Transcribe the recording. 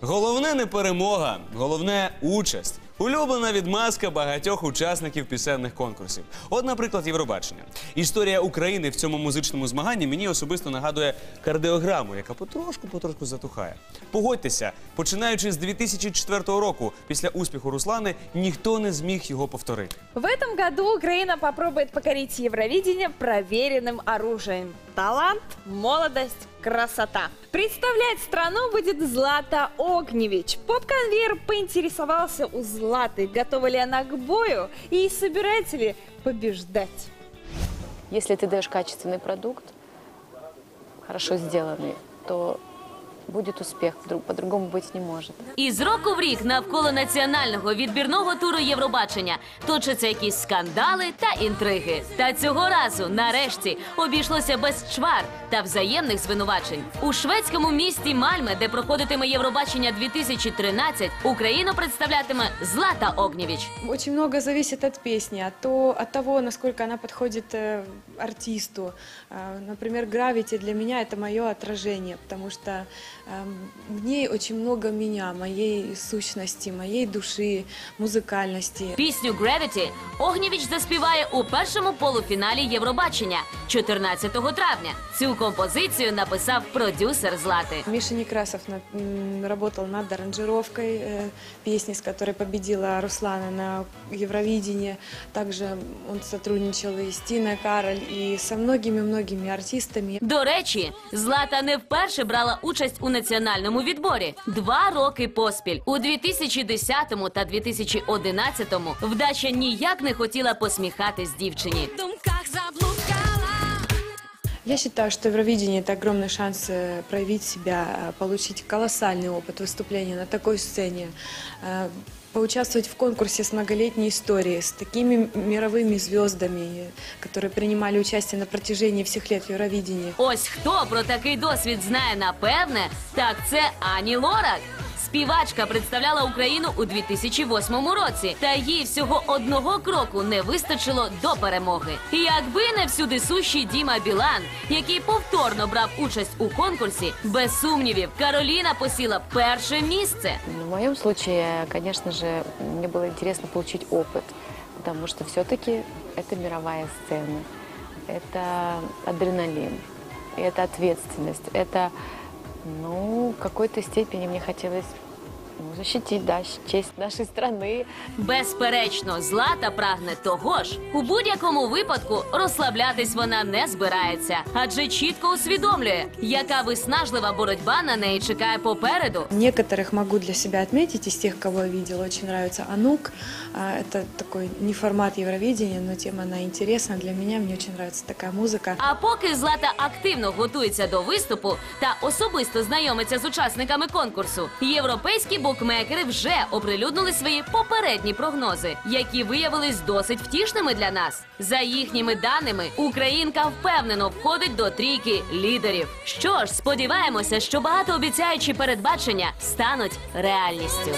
Головне не перемога, головне участь. Улюблена відмазка багатьох учасників пісенних конкурсів. От, наприклад, Євробачення. Історія України в цьому музичному змаганні мені особисто нагадує кардіограму, яка потрошку-потрошку затухає. Погодьтеся, починаючи з 2004 року, після успіху Руслани, ніхто не зміг його повторити. В этом году Украина попробует покорить Евровидение проверенным оружием. Талант, молодость, красота. Представлять страну будет Злата Огневич. Поп-конвейер поинтересовался у Златы, готова ли она к бою и собирается ли побеждать. Если ты даешь качественный продукт, хорошо сделанный, то будет успех, Друг- по-другому быть не может. І з року в рік навколо національного відбірного туру Євробачення точаться якісь скандали та інтриги. Та цього разу, нарешті, обійшлося без чвар та взаємних звинувачень. У шведському місті Мальме, де проходитиме Євробачення 2013, Україну представлятиме Злата Огнєвіч. Очень много зависит от песни, от, то, от того, насколько она подходит э, артисту. Э, например, «Гравити» для меня это мое отражение, потому что э, в ней очень много меня, моей сущности, моей души, музыкальности. Пісню «Gravity» Огнєвіч заспіває у першому полуфіналі Євробачення 14 травня. Цю композицію написав продюсер Злати. Миша Некрасов на- над аранжировкой э, песни, с которой победила Руслана на Евровидении. Также он сотрудничал и с Тиной Кароль, и со многими-многими артистами. До речі, Злата не вперше брала участь у національному відборі два роки поспіль. У 2010 та 2011 вдача ніяк не хотіла посміхатись дівчині. Я считаю, что Евровидение – это огромный шанс э, проявить себя, э, получить колоссальный опыт выступления на такой сцене, э, поучаствовать в конкурсе с многолетней историей, с такими мировыми звездами, э, которые принимали участие на протяжении всех лет Евровидения. Ось хто про такий досвід знає напевне, так це Ані Лорак. Співачка представляла Україну у 2008 році, та їй всього одного кроку не вистачило до перемоги. І Якби не всюди сущий Діма Білан, який повторно брав участь у конкурсі, без сумнівів Кароліна посіла перше місце. В моем случае, конечно же, мне было интересно получить опыт, потому что все-таки это мировая сцена, это адреналин, и это ответственность, это, ну, в какой-то степени мне хотелось ну, защитить, да, честь нашей страны, Безперечно, злата прагне того ж. У будь-якому випадку розслаблятись вона не збирається, адже чітко усвідомлює, яка виснажлива боротьба на неї чекає попереду. Некоторых могу для себя отметить из тех, кого я видела. Очень нравится Анук. А, Это такой не формат Евровидения, но тема она интересна для меня. Мне очень нравится такая музыка. А поки Злата активно готується до виступу та особисто знайомиться з учасниками конкурсу, європейські букмекери вже оприлюднили свої попередні прогнози, які виявились досить втішними для нас. За їхніми даними, Українка впевнено входить до трійки лідерів. Що ж, сподіваємося, що багатообіцяючі передбачення стануть реальністю.